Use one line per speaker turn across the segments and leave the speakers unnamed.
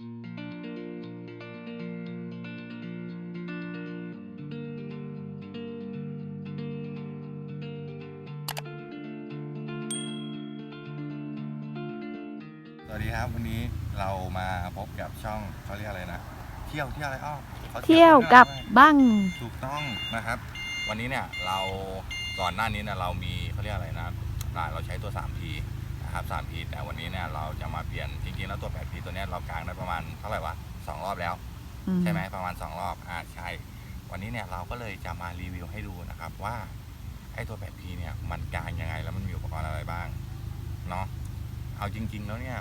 สวัสดีครับวันนี้เรามาพบกับช่องเขาเรียกอะไรนะ เที่ยวเที่ยวอะไรอ้อขา
เที่ยวกับบ้าง
ถูกต้องนะครับ วันนี้เนี่ยเราก่อนหน้านี้เนี่ยเรามีเขาเรียกอะไรนะอ่าเราใช้ตัว 3P นะครับ 3P แต่วันนี้เนี่ยเราจะมาเปลี่ยนจริงๆแล้วตัว 8P ตัวเนี้ยเรากางได้ประมาณเท่าไหร่วะสองรอบแล้ว
อืม
ใช่ไหมประมาณ2รอบอ่าใช่วันนี้เนี่ยเราก็เลยจะมารีวิวให้ดูนะครับว่าไอ้ตัว 8P เนี่ยมันกลางยังไงแล้วมันมีอุปกรณ์อะไรบ้างเนาะเอาจริง ๆ แล้วเนี่ย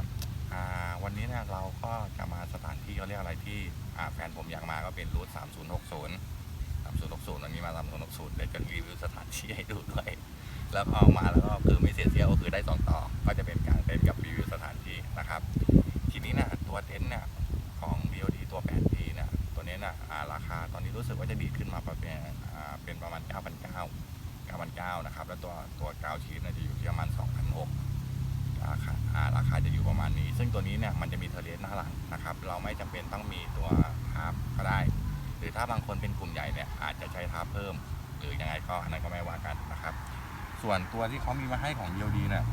อ่าวันนี้เนี่ยเราก็จะมาสถานที่เขาเรียกอะไรที่อ่าแฟนผมอยากมาก็เป็นรูท3060 3060วันนี้มา3060เดี๋ยวจะรีวิวสถานที่ให้ดูด้วย แล้วก็เอามาแล้วก็คือไม่เสียเที่ยวก็คือได้สองต่อ ก็จะเป็นการเต้นกับรีวิวสถานที่นะครับ ทีนี้นี่ยตัวเต็นท์เนี่ยของ BOD ตัว 8P เนี่ยตัวนี้น่ะอ่าราคาตอนนี้รู้สึกว่าจะดีขึ้นมาประมาณเป็นประมาณ 9,900 9,900นะครับ แล้วตัวตัวกาวชีสจะอยู่ที่ประมาณ 2,600ราคาราคาจะอยู่ประมาณนี้ ซึ่งตัวนี้เนี่ยมันจะมีเทเลสหน้าหลังนะครับ เราไม่จำเป็นต้องมีตัวฮาร์ปก็ได้ หรือถ้าบางคนเป็นกลุ่มใหญ่เนี่ยอาจจะใช้ฮาร์ปเพิ่ม หรือยังไงก็อันนั้นก็ไม่ว่ากันนะครับ ส่วนตัวที่เขามีมาให้ของ BOD เนี่ย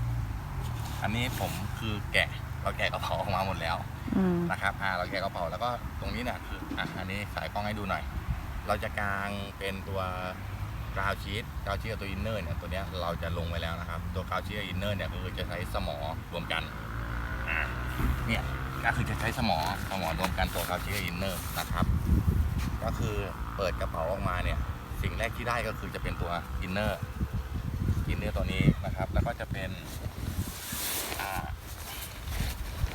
อันนี้ผมคือแกะเราแกะกระเป๋าออกมาหมดแล้ว
อืม
นะครับอ่าเราแกะกระเป๋าแล้วก็ตรงนี้เนี่ยคืออะอันนี้สายกล้องให้ดูหน่อย เราจะกางเป็นตัวกราวชีตกราวชีตกับตัวอินเนอร์เนี่ยตัวเนี้ยเราจะลงไว้แล้วนะครับ ตัวกราวชีตกับอินเนอร์เนี่ยก็คือจะใช้สมอรวมกันอ่าเนี่ยก็คือจะใช้สมอสมอรวมกันตัวกราวชีตกับอินเนอร์นะครับ ก็คือเปิดกระเป๋าออกมาเนี่ยสิ่งแรกที่ได้ก็คือจะเป็นตัวอินเนอร์ อินเนอร์ตัวนี้นะครับ แล้วก็จะเป็น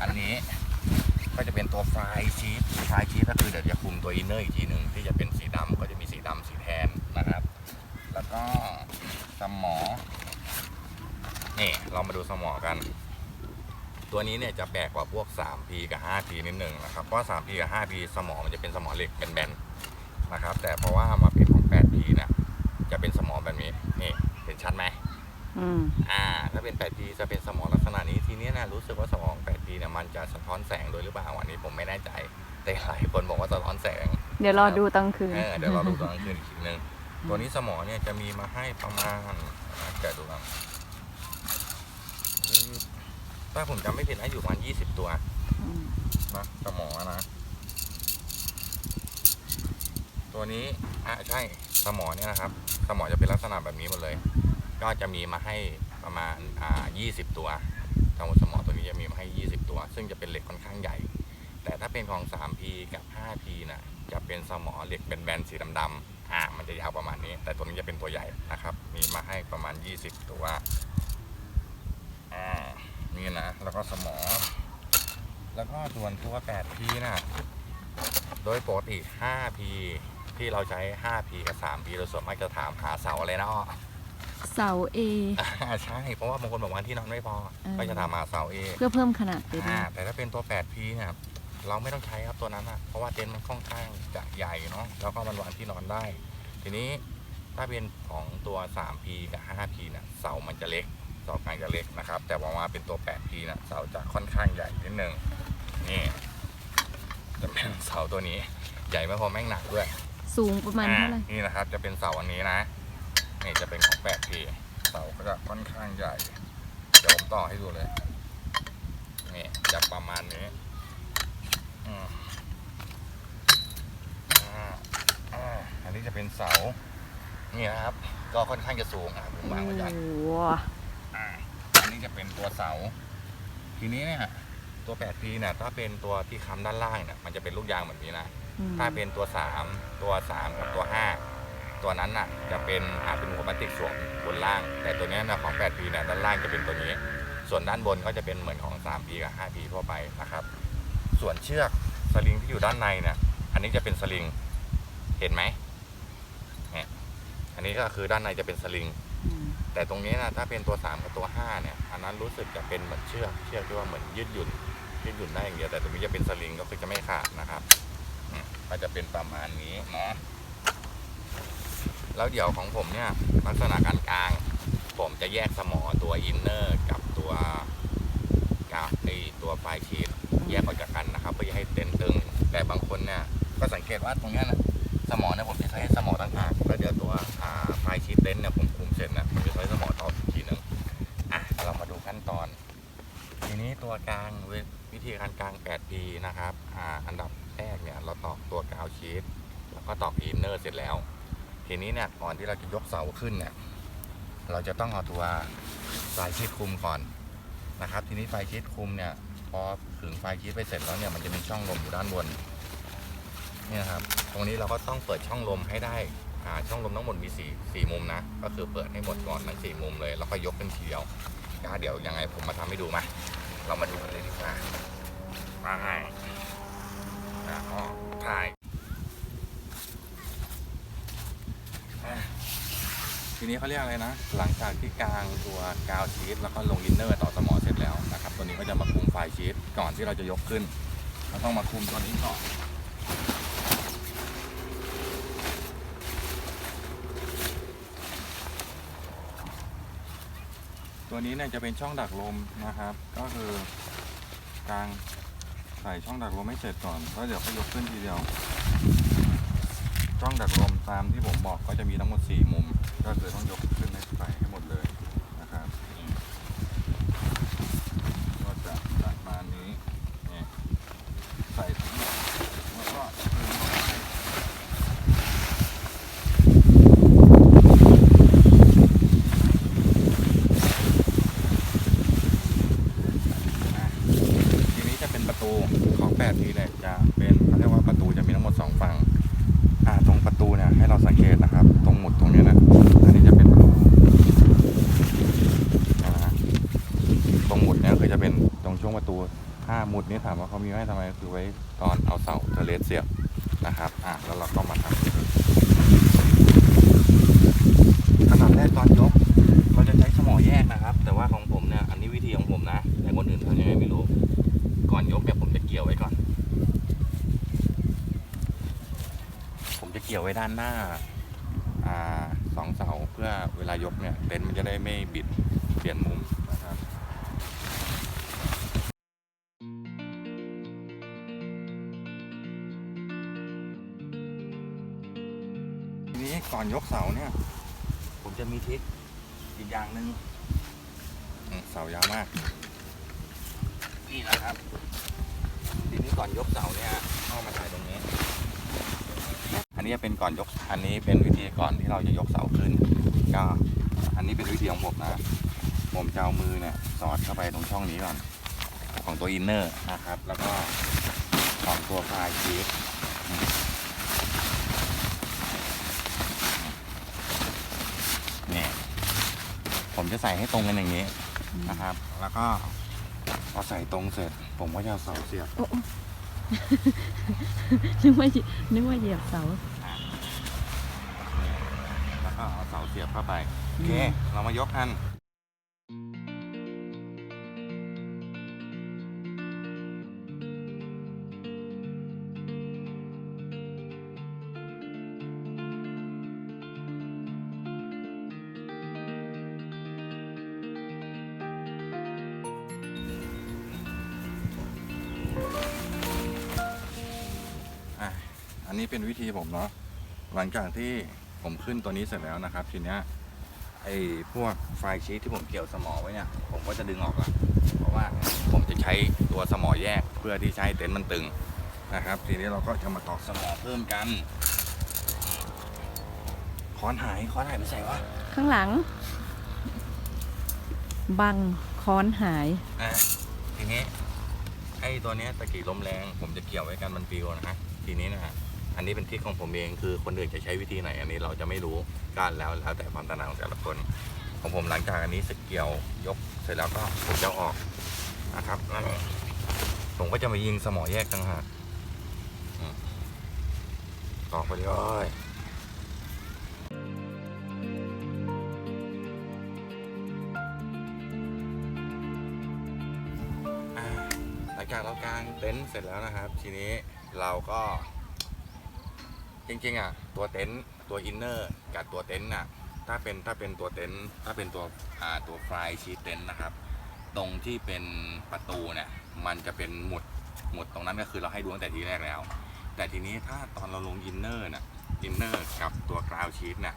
อันนี้ก็จะเป็นตัวฟลายชีสฟลายชีสก็คือเดี๋ยวจะคุมตัวอินเนอร์อีกทีหนึ่งที่จะเป็นสีดำก็จะมีสีดำสีแทนนะครับ แล้วก็สมอนี่เรามาดูสมอกัน ตัวนี้เนี่ยจะแปลกกว่าพวก 3P กับ 5P นิดหนึ่งนะครับ เพราะ 3P กับ 5P สมอมันจะเป็นสมอเหล็กแบนๆนะครับ แต่เพราะว่ามาเป็นของ 8P เนี่ยจะเป็นสมอแบบนี้นี่เห็นชัดไหม
อืม
อ่าถ้าเป็น 8P จะเป็นสมองลักษณะนี้ทีนี้นะรู้สึกว่าสมอง 8P เนี่ยมันจะสะท้อนแสงโดยหรือเปล่าอันนี้ผมไม่แน่ใจแต่หลายคนบอกว่าสะท้อนแสง
เดี๋ยวรอดูตอนคืน
เออเดี๋ยวเราดูตอนกลางคืนอีกทีนึงตัวนี้สมองเนี่ยจะมีมาให้ประมาณอะแกะดูกันถ้าผมจำไม่ผิดนะอยู่ประมาณ20ตัว
อืม
นะสมองอะนะ ตัวนี้อะใช่สมอเนี่ยนะครับ สมอจะเป็นลักษณะแบบนี้หมดเลย ก็จะมีมาให้ประมาณอ่า20 ตัวทั้งหมดสมอตัวนี้จะมีมาให้ 20 ตัว ซึ่งจะเป็นเหล็กค่อนข้างใหญ่ แต่ถ้าเป็นของ 3P กับ 5P นะจะเป็นสมอเหล็กเป็นแบนสีดำๆอ่ามันจะยาวประมาณนี้ แต่ตัวนี้จะเป็นตัวใหญ่นะครับ มีมาให้ประมาณ 20 ตัวอ่านี่นะ แล้วก็สมอ แล้วก็ส่วนตัว 8P นะโดยปกติ 5P ที่เราใช้ 5P กับ 3P เราส่วนมากจะถามหาเสาอะไรนะอ้อ
เสาเอ
อ่าใช่เพราะว่าบางคนบอกว่าที่นอนไม่พอ
เออ
ก็จะทำหาเสาเอง
เพื่อเพิ่มขนาดเต็นท์
อ่าแต่ถ้าเป็นตัว 8P เนี่ยเราไม่ต้องใช้ครับตัวนั้นนะเพราะว่าเต็นท์มันค่อนข้างจะใหญ่เนาะแล้วก็มันวางที่นอนได้ ทีนี้ถ้าเป็นของตัว 3P กับ 5P เนี่ยเสามันจะเล็กเสากลางจะเล็กนะครับ แต่พอมาเป็นตัว 8P นะเสาจะค่อนข้างใหญ่นิดนึงนี่จะเป็นเสาตัวนี้ ใหญ่ไม่พอแม่งหนักด้วย
สูงประมาณเท่าไหร่
อ่นี่นะครับจะเป็นเสาอันนี้นะ นี่จะเป็นของ 8P เสาก็จะค่อนข้างใหญ่ เดี๋ยวผมต่อให้ดูเลย นี่จะประมาณนี้อืมอ่าอ่าอันนี้จะเป็นเสา นี่นะครับ ก็ค่อนข้างจะสูงอะผมวางไว้ก่อน
โอ้โห
อ่าอันนี้จะเป็นตัวเสา ทีนี้เนี่ยตัว 8P เนี่ยถ้าเป็นตัวที่ค้ำด้านล่างเนี่ยมันจะเป็นลูกยางแบบนี้นะ
อืม
ถ้าเป็นตัว 3 ตัว 3 กับตัว 5 ตัวนั้นน่ะจะเป็นอาจเป็นหัวพลาสติกสวมบนล่าง แต่ตัวเนี้ยนะของ 8P เนี่ยด้านล่างจะเป็นตัวนี้ ส่วนด้านบนก็จะเป็นเหมือนของ 3P กับ 5P ทั่วไปนะครับ ส่วนเชือกสลิงที่อยู่ด้านในเนี่ยอันนี้จะเป็นสลิงเห็นไหมเนี่ยอันนี้ก็คือด้านในจะเป็นสลิง
อืม
แต่ตรงนี้นะถ้าเป็นตัว 3 กับตัว 5 เนี่ย อันนั้นรู้สึกจะเป็นเหมือนเชือกเชือกที่ว่าเหมือนยืดหยุ่นยืดหยุ่นได้อย่างเดียวแต่ตรงนี้จะเป็นสลิงก็คือจะไม่ขาดนะครับอืมก็จะเป็นประมาณนี้เนาะ แล้วเดี๋ยวของผมเนี่ยลักษณะการกลาง ผมจะแยกสมอตัวอินเนอร์กับตัวกาไอตัวไฟชีตแยกออกจากกันนะครับเพื่อจะให้เต็นท์ว่าตรงเนี้ยนะสมอเนี่ยผมจะใช้สมอต่างหากแล้วเดี๋ยวตัวอ่าไฟชีตเต็นท์เนี่ยผมคุมเสร็จนะผมจะใช้สมอต่ออีกทีหนึงอะเรามาดูขั้นตอน ทีนี้ตัวกลางวิวิธีการกลาง 8P นะครับอ่าอันดับแรกเนี่ยเราตอกตัวกาวชีตแล้วก็ตอกอินเนอร์เสร็จแล้ว ทีนี้เนี่ยก่อนที่เราจะยกเสาขึ้นเนี่ยเราจะต้องเอาตัวไฟชีตคุมก่อนนะครับ ทีนี้ไฟชีตคุมเนี่ยพอถึงไฟชีตไปเสร็จแล้วเนี่ยมันจะมีช่องลมอยู่ด้านบนเนี่ยครับตรงนี้เราก็ต้องเปิดช่องลมให้ได้อ่าช่องลมทั้งหมดมีสี่สี่มุมนะ ก็คือเปิดให้หมดก่อนทั้งสี่มุมเลยแล้วก็ยกเป็นทีเดียวก็เดี๋ยวยังไงผมมาทำให้ดูมาเรามาดูกันเลยดีกว่ามาให้อ่าอ๋อถ่าย ทีนี้เขาเรียกอะไรนะ หลังจากที่กลางตัวกาวชีตแล้วก็ลงอินเนอร์ต่อสมอเสร็จแล้วนะครับตัวนี้ก็จะมาคุมไฟชีตก่อนที่เราจะยกขึ้นเราต้องมาคุมตัวนี้ก่อนตัวนี้เนี่ยจะเป็นช่องดักลมนะครับ ก็คือกลางใส่ช่องดักลมให้เสร็จก่อนแล้วเดี๋ยวก็ยกขึ้นทีเดียว ช่องดักลมตามที่ผมบอกก็จะมีทั้งหมด 4 มุม ก็คือต้องยกขึ้นให้ใส่ให้หมดเลยนะครับก็จะประมาณนี้นี่ใส่ทั้งหมดแล้วก็ดึงออกไปอะทีนี้จะเป็นประตูของ8ทีเนี่ยจะเป็นเขาเรียกว่าประตูจะมีทั้งหมด 2 ฝั่ง อ่าตรงประตูเนี่ยให้เราสังเกตนะครับ ตรงหมุดตรงเนี้ยนะอันนี้จะเป็นประตูนะฮะตรงหมุดเนี่ยคือจะเป็นตรงช่วงประตูถ้าหมุดนี้ถามว่าเขามีไว้ทำไมคือไว้ตอนเอาเสาเทเลสเสียบ นะครับ อะแล้วเราก็มาทำขนาดแรกตอนยก เราจะใช้สมอแยกนะครับ แต่ว่าของผมเนี่ย อันนี้วิธีของผมนะ แต่คนอื่นทำยังไงไม่รู้ ก่อนยกเนี่ยผมจะเกี่ยวไว้ก่อน ผมจะเกี่ยวไว้ด้านหน้า อ่าสองเสาเพื่อเวลายกเนี่ย เต็นท์มันจะได้ไม่บิดเปลี่ยนมุม อนยกเสาเนี่ย ผมจะมีทริคอีกอย่างหนึ่งอืมเสายาวมาก นี่นะครับ ทีนี้ก่อนยกเสาเนี่ยเข้ามาถ่ายตรงนี้ อันนี้เป็นก่อนยก อันนี้เป็นวิธีก่อนที่เราจะยกเสาขึ้น ก็อันนี้เป็นวิธีของผมนะ ผมจะเอามือเนี่ยสอดเข้าไปตรงช่องนี้ก่อน ของตัวอินเนอร์นะครับ แล้วก็ของตัวพายชีสเนี่ย ผมจะใส่ให้ตรงกันอย่างนี้นะครับ แล้วก็พอใส่ตรงเสร็จ ผมก็จะเอาเสาเสียบ
โอ้โอ้ นึกว่าเหยียนึกว่าเหยียบเสา
แล้วก็เอาเสาเสียบเข้าไปโอเคเรามายกกัน อันนี้เป็นวิธีผมเนาะหลังจากที่ผมขึ้นตัวนี้เสร็จแล้วนะครับ ทีเนี้ยไอ้พวกไฟชีทที่ผมเกี่ยวสมอไว้เนี่ย ผมก็จะดึงออกละเพราะว่าผมจะใช้ตัวสมอแยกเพื่อที่จะใช้เต็นท์มันตึงนะครับ ทีนี้เราก็จะมาตอกสมอเพิ่มกันค้อนหายค้อนหายไปใส่วะ
ข้างหลัง บังค้อนหาย
อะทีนี้ไอ้ตัวเนี้ยตะกี้ลมแรง ผมจะเกี่ยวไว้กันมันปลิวนะฮะทีนี้นะฮะ อันนี้เป็นทริคของผมเองคือคนอื่นจะใช้วิธีไหน อันนี้เราจะไม่รู้กันแล้วแล้วแต่ความถนัดของแต่ละคน ของผมหลังจากอันนี้สเกี่ยวยกเสร็จแล้วก็ผมจะออกนะครับผมก็จะมายิงสมอแยกต่างหากอืมอกไปเลยอ่าหลังจากเรากางเต็นท์เสร็จแล้วนะครับ ทีนี้เราก็ จริงๆอะตัวเต็นท์ตัวอินเนอร์กับตัวเต็นท์น่ะถ้าเป็นถ้าเป็นตัวเต็นท์ถ้าเป็นตัวอ่าตัวฟลายชีตเต็นท์นะครับ ตรงที่เป็นประตูเนี่ยมันจะเป็นหมุดหมุดตรงนั้นก็คือเราให้ดูตั้งแต่ทีแรกแล้ว แต่ทีนี้ถ้าตอนเราลงอินเนอร์น่ะอินเนอร์กับตัวกราวชีตน่ะ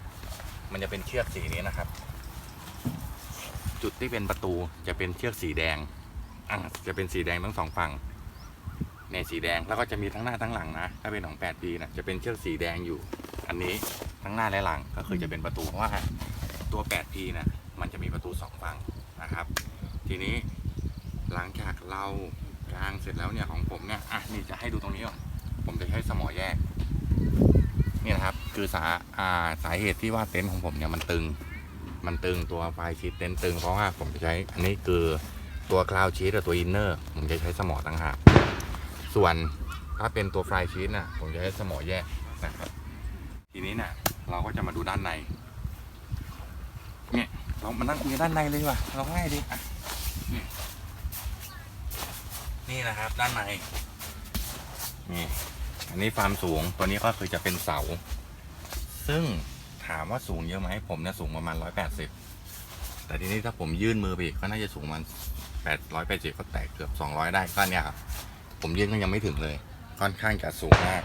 มันจะเป็นเชือกสีนี้นะครับ จุดที่เป็นประตูจะเป็นเชือกสีแดงอะจะเป็นสีแดงทั้งสองฝั่ง ในสีแดงแล้วก็จะมีทั้งหน้าทั้งหลังนะ ถ้าเป็นของ8ปีนะจะเป็นเชือกสีแดงอยู่ อันนี้ทั้งหน้าและหลังก็คือจะเป็นประตูเพราะว่าตัว 8P นะมันจะมีประตูสองฝั่งนะครับ ทีนี้หลังจากเรากางเสร็จแล้วเนี่ยของผมเนี่ยอะนี่จะให้ดูตรงนี้ก่อนผมจะใช้สมอแยกนี่นะครับคือสาอ่าสาเหตุที่ว่าเต็นท์ของผมเนี่ยมันตึง มันตึงตัวไฟชีตเต็นท์ตึงเพราะว่าผมจะใช้อันนี้คือตัวคลาวชีตกับตัวอินเนอร์ผมจะใช้สมอต่างหาก ส่วนถ้าเป็นตัวไฟชีตน่ะผมจะใช้สมอแยกนะครับ ทีนี้เนี่ยเราก็จะมาดูด้านใน เนี่ย เรามานั่งคุยด้านในเลยว่ะเราง่ายดีอะนี่นะครับ ด้านในนี่อันนี้ความสูงตัวนี้ก็คือจะเป็นเสา ซึ่งถามว่าสูงเยอะไหมผมเนี่ยสูงประมาณร้อยแปดสิบแต่ทีนี้ถ้าผมยื่นมือไปอีกก็น่าจะสูงมันแปดร้อยแปดสิบก็แตะเกือบสองร้อยได้ก็เนี่ยครับ ผมยื่นก็ยังไม่ถึงเลย ค่อนข้างจะสูงมาก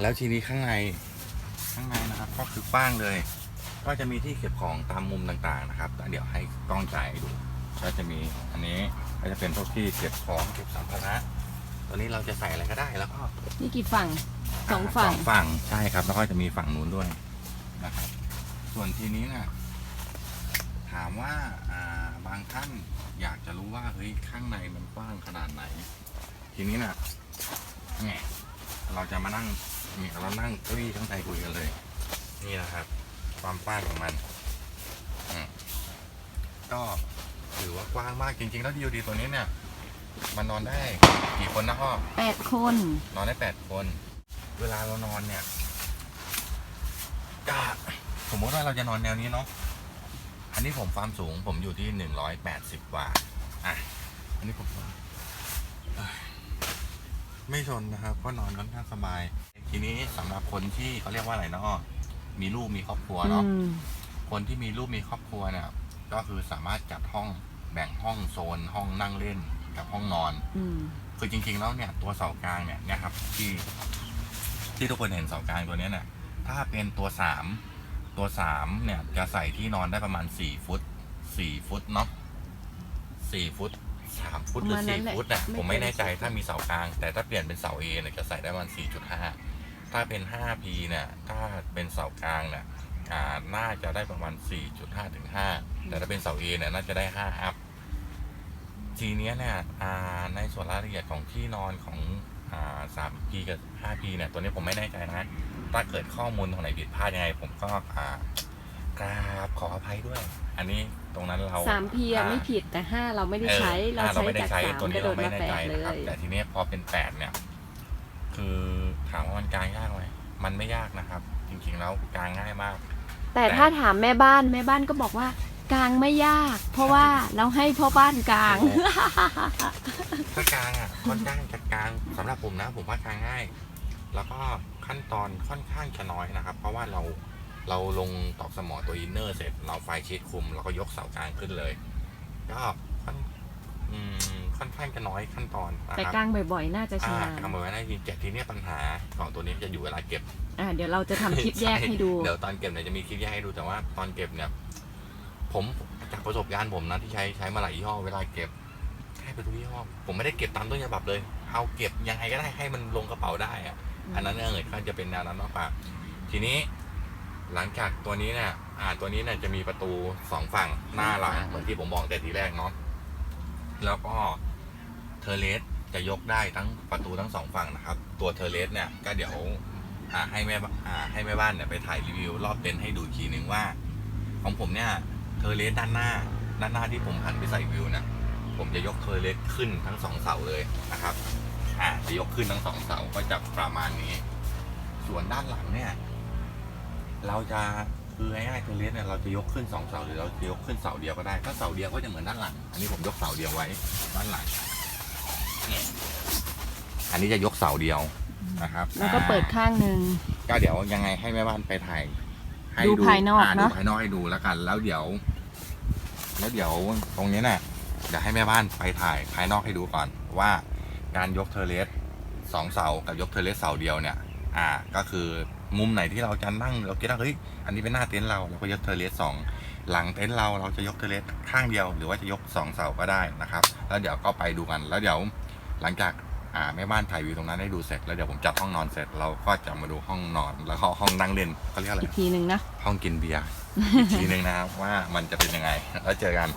แล้วทีนี้ข้างในข้างในนะครับ ก็คือกว้างเลย ก็จะมีที่เก็บของตามมุมต่างๆนะครับแต่เดี๋ยวให้กล้องจ่ายให้ดูก็จะมีอันนี้ก็จะเป็นพวกที่เก็บของเก็บสัมภาระตัวนี้เราจะใส่อะไรก็ได้แล้วก็
นี่กี่ฝั่งสองฝั่ง
สองฝั่งใช่ครับ แล้วก็จะมีฝั่งนู้นด้วยนะครับ ส่วนทีนี้นะถามว่าอ่าบางท่านอยากจะรู้ว่าเฮ้ยข้างในมันกว้างขนาดไหน ทีนี้นะเนี่ยเราจะมานั่งเนี่ยเรานั่งเก้าอี้ข้างในคุยกันเลย นี่นะครับ ความกว้างของมันอืมก็ถือว่ากว้างมากจริง ๆ แล้วดีดีตัวนี้เนี่ย มันนอนได้กี่คนนะพ่อ
แปดคน
นอนได้แปดคน เวลาเรานอนเนี่ยก็สมมติว่าเราจะนอนแนวนี้เนาะอันนี้ผมความสูงผมอยู่ที่หนึ่งร้อยแปดสิบกว่าอะอันนี้ผมว่าเอ้ย ไม่ชนนะครับ ก็นอนค่อนข้างสบาย ทีนี้สำหรับคนที่เขาเรียกว่าอะไรเนาะมีลูกมีครอบครัว
อื
เนาะ
ม
คนที่มีลูกมีครอบครัวเนี่ยก็คือสามารถจัดห้องแบ่งห้องโซน ห้องนั่งเล่นกับห้องนอน
อืม
คือจริงๆแล้วเนี่ยตัวเสากลางเนี่ยเนี่ยครับที่ที่ทุกคนเห็นเสากลางตัวเนี้ยเนี่ยถ้าเป็นตัวสามตัวสามเนี่ยจะใส่ที่นอนได้ประมาณสี่ฟุตสี่ฟุตเนาะสี่ฟุต สามฟุตหรือ
ประมาณนั้
สี่
นแหละ
ฟุตอะ
ไม่
ผมไม่
เกิน
แน่ใจ
สี่ฟุต
ถ้ามีเสากลาง แต่ถ้าเปลี่ยนเป็นเสาเอเนี่ยจะใส่ได้ประมาณสี่จุดห้าถ้าเป็นห้าพีเนี่ยถ้าเป็นเสากลางเนี่ยอ่าน่าจะได้ประมาณสี่จุดห้าถึงห้าแต่ถ้าเป็นเสาเอเนี่ยน่าจะได้ห้าอัพทีเนี้ยเนี่ยอ่าในส่วนรายละเอียดของที่นอนของอ่าสามพีกับห้าพีเนี่ยตัวนี้ผมไม่แน่ใจนะ ถ้าเกิดข้อมูลตรงไหนผิดพลาดยังไง ผมก็อ่า กราบขออภัยด้วย อันนี้ตรงนั้นเรา
สามพีอะ
อ่า
ไม่ผิดแต่ห้าเราไม่ได้ใช้
ออ
เรา
อ่
ใช้
ไม่ได้
จาก
ใช้
สาม
ตัว
ก
นี้
ระโด
เรา
ด
ไม่
มา
แน่
แป
ใจ
ดเล
นะครับ
ย
แต่ทีเนี้ยพอเป็นแปดเนี่ย คือถามว่ามันกลางยากไหมมันไม่ยากนะครับ จริงๆแล้วกลางง่ายมาก
แต่ถ้าถามแม่บ้านแม่บ้านก็บอกว่ากลางไม่ยาก เพราะว่าเราให้พ่อบ้านกลาง
ถ้ากลางอะค่อนข้างจะกลางสำหรับผมนะ ผมว่ากลางง่าย แล้วก็ขั้นตอนค่อนข้างจะน้อยนะครับ เพราะว่าเรา เราลงตอกสมอตัวอินเนอร์เสร็จ เราไฟชีตคุมแล้วก็ยกเสากลางขึ้นเลย ก็ค่อนอืมค่อนข้างจะน้อยขั้นตอนนะ
แต่
ครับ
กลางบ่อยๆ น่าจะช
อ่า
นะ
กำไว้ได้จริงแต่ทีเนี้ยปัญหาของตัวนี้จะอยู่เวลาเก็บ
อ่า เดี๋ยวเราจะทำคลิปแยกให้ดู
เดี๋ยวตอนเก็บเนี่ยจะมีคลิปแยกให้ดูแต่ว่าตอนเก็บเนี่ย ผมจากประสบการณ์ผมนะที่ใช้ใช้มาหลายยี่ห้อเวลาเก็บแค่ไปทุกยี่ห้อผมไม่ได้เก็บตามต้นฉบับเลย เอาเก็บยังไงก็ได้ให้มันลงกระเป๋าได้อะอันนั้นเออก็จะเป็นแนวนั้นมากกว่าทีนี้ หลังจากตัวนี้เนี่ย อ่า ตัวนี้เนี่ยจะมีประตูสองฝั่งหน้าหลังเหมือนที่ผมบอกแต่ทีแรกเนาะ แล้วก็เทอร์เลสจะยกได้ทั้งประตูทั้งสองฝั่งนะครับ ตัวเทอร์เลสเนี่ยก็เดี๋ยวอ่าให้แม่บ้านอ่าให้แม่บ้านเนี่ยไปถ่ายรีวิว รอบเต็นท์ให้ดูอีกทีหนึ่งว่า ของผมเนี่ยเทอร์เลสด้านหน้า ด้านหน้าที่ผมหันไปใส่วิวเนี่ยผมจะยกเทอร์เลสขึ้นทั้งสองเสาเลยนะครับ อ่าจะยกขึ้นทั้งสองเสาก็จะประมาณนี้ ส่วนด้านหลังเนี่ย เราจะคือง่ายๆเทอร์เลสเนี่ยเราจะยกขึ้นสองเสาหรือเราจะยกขึ้นเสาเดียวก็ได้ ถ้าเสาเดียวก็จะเหมือนด้านหลัง อันนี้ผมยกเสาเดียวไว้ด้านหลังเนี่ยอันนี้จะยกเสาเดียวนะครับ
แล้วก็เปิดข้างหนึ่ง
ก็เดี๋ยวยังไงให้แม่บ้านไปถ่ายให้
ดูภายนอก
ดู
เนอะ
ภายนอกให้ดูแล้วกัน แล้วเดี๋ยว แล้วเดี๋ยวตรงนี้น่ะเดี๋ยวให้แม่บ้านไปถ่ายภายนอกให้ดูก่อน ว่าการยกเทอร์เลสสองเสากับยกเทอร์เลสเสาเดียวเนี่ย อ่าก็คือ มุมไหนที่เราจะนั่งเราคิดว่าเฮ้ยอันนี้เป็นหน้าเต็นท์เราเราก็ยกเทอร์เลสสองหลังเต็นท์เราเราจะยกเทอร์เลสข้างเดียว หรือว่าจะยกสองเสาก็ได้นะครับ แล้วเดี๋ยวก็ไปดูกัน แล้วเดี๋ยวหลังจากอ่าแม่บ้านถ่ายวิวตรงนั้นให้ดูเสร็จแล้วเดี๋ยวผมจัดห้องนอนเสร็จเราก็จะมาดูห้องนอนแล้วก็ห้องนั่งเล่นเขาเรียกอะไร
อีกทีหนึ่งนะ
ห้องกินเบียร์อีกทีหนึ่งนะครับว่ามันจะเป็นยังไงแล้วเจอกัน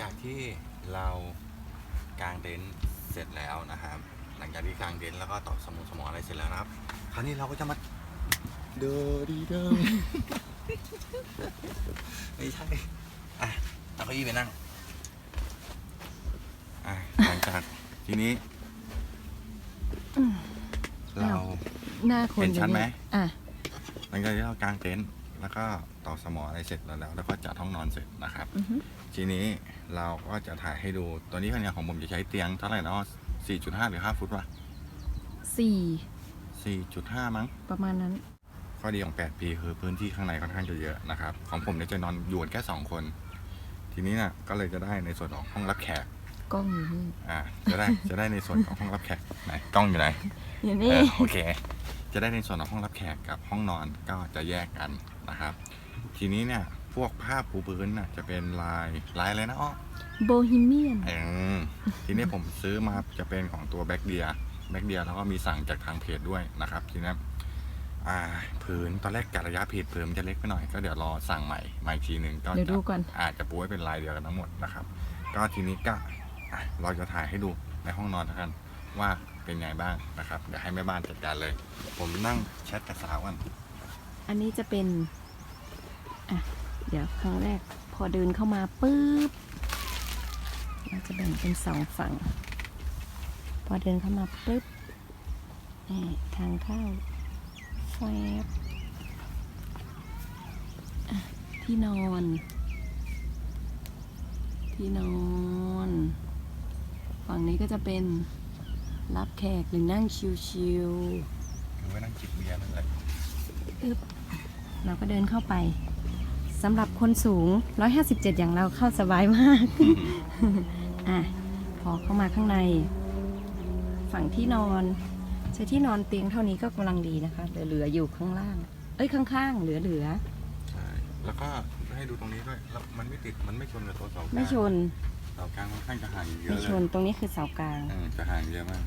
จากที่เรากางเต็นท์เสร็จแล้วนะครับ หลังจากที่กางเต็นท์แล้วก็ต่อสมุดสมออะไรเสร็จแล้วนะครับ คราวนี้เราก็จะมาเดอดีเดิมไม่ใช่อะเอาเก้าอี้ไปนั่งอะหลังจากทีนี้ เรา
หน้าคน
เห็นชัดไหม
อะ
หลังจากที่เรากางเต็นท์ แล้วก็ต่อสมออะไรเสร็จแล้วแล้ว แล้วก็จัดห้องนอนเสร็จนะครับ
อือฮึ
ทีนี้เราก็จะถ่ายให้ดูตัวนี้พันยาของผมจะใช้เตียงเท่าไหร่เนาะ4.5 หรือ 5 ฟุตวะ
สี่
4.5 มั้ง
ประมาณนั้น
ข้อดีของ 8P คือพื้นที่ข้างในค่อนข้างจะเยอะนะครับ ของผมเนี่ยจะนอนอยู่กันแค่ 2 คน ทีนี้น่ะก็เลยจะได้ในส่วนของห้องรับแขก
กล้องอยู่นี่
อ่า จะได้ จะได้ในส่วนของห้องรับแขกไหนกล้องอยู่ไหน
อยู่
เอ
นี่
อโอเค จะได้ในส่วนของห้องรับแขกกับห้องนอนก็จะแยกกันนะครับ ทีนี้เนี่ยพวกผ้าปูพื้นน่ะจะเป็นลายลายอะไรนะอ้อ
โบฮีเมียน
เออทีนี้ผมซื้อมาจะเป็นของตัวแบ็กเดียแบ็กเดียแล้วก็มีสั่งจากทางเพจด้วยนะครับ ทีนี้อ่าผืนตอนแรกกะระยะผิดผืนมันจะเล็กไปหน่อย ก็เดี๋ยวรอสั่งใหม่ใหม่อีกทีหนึ่งก็
เดี๋ยว
จะ
ดูก่อน
อาจจะปูให้เป็นลายเดียวกันทั้งหมดนะครับ ก็ทีนี้ก็อะเราจะถ่ายให้ดูในห้องนอนแล้วกันว่า เป็นไงบ้างนะครับเดี๋ยวให้แม่บ้านจัดการเลย ผมนั่งแชทกับสาวกัน
อันนี้จะเป็น อะ เดี๋ยวครั้งแรก พอเดินเข้ามาปุ๊บเราจะแบ่งเป็นสองฝั่ง พอเดินเข้ามาปุ๊บนี่ทางเข้าแฟบที่นอน ที่นอน ฝั่งนี้ก็จะเป็น รับแขกหรือนั่งชิวๆ
คือไว้นั่งจิบเบียร์นั่นแหละ
อึบเราก็เดินเข้าไปสำหรับคนสูง 157 อย่างเราเข้าสบายมาก อะ พอเข้ามาข้างใน ฝั่งที่นอน ใช้ที่นอนเตียงเท่านี้ก็กำลังดีนะคะเหลือๆอยู่ข้างล่าง เอ้ยข้างๆเหลือ
ใช่แล้วก็ให้ดูตรงนี้ด้วยแล้วมันไม่ติดมันไม่ชนกับตัวเสากลาง
ๆไม่ชน
เสากลางค่อนข้างจะห่างอยู่เย
ไม่
อะเล
ชน
ย
ตรงนี้คือเสากลาง
อืมจะห่างเยอะมาก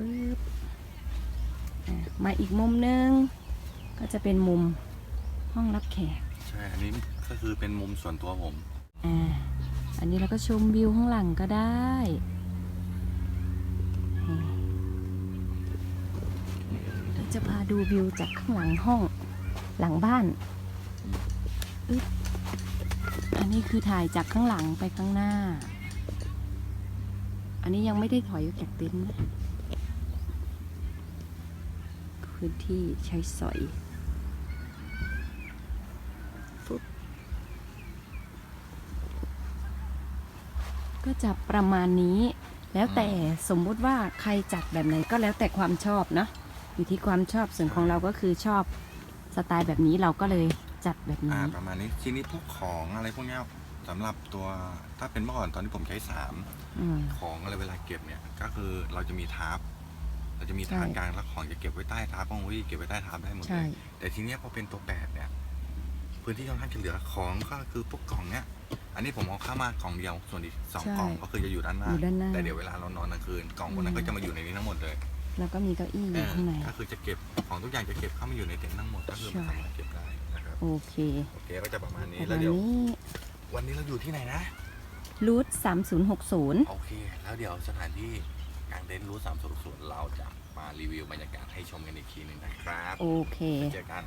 ฟึบอะมาอีกมุมนึง ก็จะเป็นมุมห้องรับแขก
ใช่ อันนี้ก็คือเป็นมุมส่วนตัวผม
อ่า อันนี้เราก็ชมวิวข้างหลังก็ได้อืมเดี๋ยวจะพาดูวิวจากข้างหลังห้องหลังบ้านอึ๊บอันนี้คือถ่ายจากข้างหลังไปข้างหน้า อันนี้ยังไม่ได้ถอยออกจากเต็นท์นะ พื้นที่ใช้สอยฟึบก็จะประมาณนี้แล้วแต่สมมุติว่าใครจัดแบบไหนก็แล้วแต่ความชอบเนาะอยู่ที่ความชอบส่วนของเราก็คือชอบสไตล์แบบนี้เราก็เลยจัดแบบ
อ่า
นี้
ประมาณนี้ทีนี้พวกของอะไรพวกเนี้ยสำหรับตัวถ้าเป็นเมื่อก่อนตอนที่ผมใช้สาม
อืม
ของอะไรเวลาเก็บเนี่ยก็คือเราจะมีทาร์ป เราจะมีฐาน
ใช่
กลางแล้วของจะเก็บไว้ใต้ทาร์ปห้องวิเก็บไว้ใต้ทาร์ปได้หมดเล
ใช่
ยแต่ทีเนี้ยพอเป็นตัวแปดเนี่ยพื้นที่ค่อนข้างจะเหลือของก็คือพวกกล่องเนี้ยอันนี้ผมเอาเข้ามากล่องเดียวส่วนอีกสอง
ใช่
กล่องก็คือจะอยู่ด้านหน้า
อยู่ด้านหน้า
แต่เดี๋ยวเวลาเรานอนกลางคืนกล่องพวกนั้น
อืม
ก็จะมาอยู่ในนี้ทั้งหมดเลย
แล้วก็มีเก้าอี้อยู่ข้างใน
ก็คือจะเก็บของทุกอย่างจะเก็บเข้ามาอยู่ในเต็นท์ทั้งหมดก็คือมัน
ใช่
สามารถเก็บได้นะครับ
โอเค
โอเคก็จะประมาณนี้
ประ
แล้
มาวณ
เดี๋ยว
นี้
วันนี้เราอยู่ที่ไหนนะ
รูทสามศูนย์หกศูนย์
โอเค แล้วเดี๋ยวสถานที่ กลางเต็นท์รู้สามศูนย์เราจะมารีวิวบรรยากาศให้ชมกันอีกทีหนึ่งนะครับ
โอเค
เจอกัน